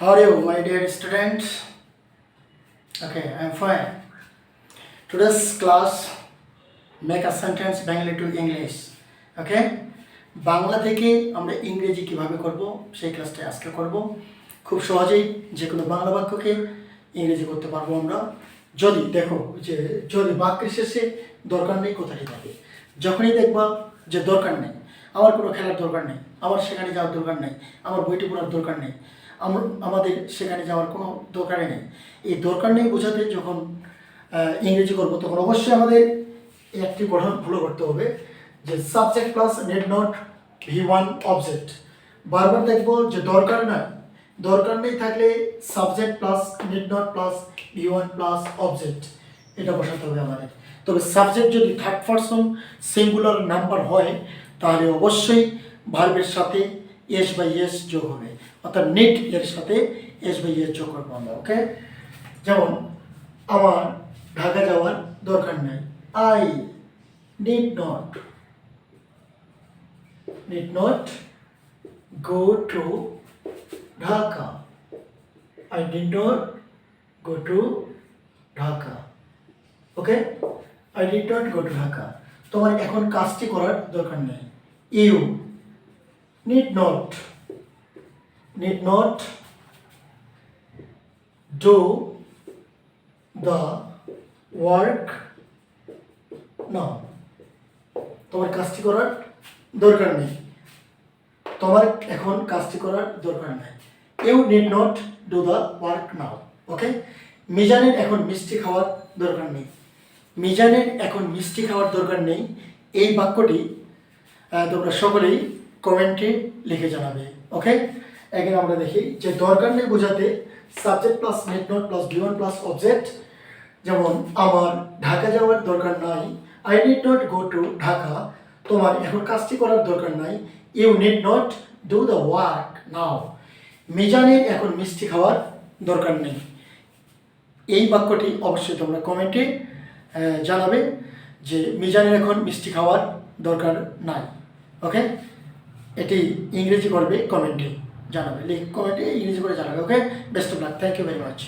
How are you, my dear students? Okay, I'm fine. Today's class make a sentence Bengali to English. Okay? Bangla থেকে আমরা ইংরেজি কীভাবে করব সেই ক্লাসটা আজকে করব খুব সহজেই যে কোনো বাংলা বাক্যকে ইংরেজি করতে পারব আমরা যদি দেখো যে যদি বাক্যের শেষে দরকার নেই কথাটি থাকে যখনই দেখবা যে দরকার নেই আমার কোনো খেলার দরকার নেই আমার সেখানে যাওয়ার দরকার নেই আমার বইটি পড়ার দরকার নেই আমাদের সেখানে যাওয়ার কোনো দরকারই নেই। এই দরকার নেই বোঝাতে যখন ইংরেজি করব, তখন অবশ্যই আমাদের একটি গঠন ফলো করতে হবে যে subject plus need not V one object বারবার দেখব যে দরকার নাই দরকার নেই থাকলে subject plus need not plus V one plus object এটা বসাতে হবে আমাদের। তবে সাবজেক্ট যদি থার্ড পারসন সিঙ্গুলার নাম্বার হয়, তাহলে অবশ্যই ভার্বের সাথে এস বাই এস যোগ হবে। অর্থাৎ নেট এর সাথে এস বাই এস যোগ করব আমরা ওকে যেমন, আমার ঢাকা যাওয়ার দরকার নেই। I need not need not go to Dhaka I did not go to Dhaka okay I did not go to Dhaka তোমার এখন কাজটি করার দরকার নেই। You need not need not do the work না তোমার কাজটি করার দরকার নেই। তোমার এখন কাজটি করার দরকার নেই। You need not do the work now okay মিজানের এখন মিষ্টি খাওয়ার দরকার নেই। মিজানের এখন মিষ্টি খাওয়ার দরকার নেই। এই বাক্যটি তোমরা সকলেই কমেন্টে লিখে জানাবে ওকে এখানে আমরা দেখি যে দরকার নেই বোঝাতে subject plus need not plus V one plus object যেমন আমার ঢাকা যাওয়ার দরকার নাই I need not go to Dhaka, তোমার এখন কাজটি করার দরকার নাই you need not do the work now মিজানের এখন মিষ্টি খাওয়ার দরকার নেই। এই বাক্যটি অবশ্যই তোমরা কমেন্টে জানাবে যে মিজানের এখন মিষ্টি খাওয়ার দরকার নাই ওকে এটি ইংরেজি করবে কমেন্টে জানাবে। লিখ কমেন্টে ইংরেজি করে জানাবে okay best of luck. Thank you very much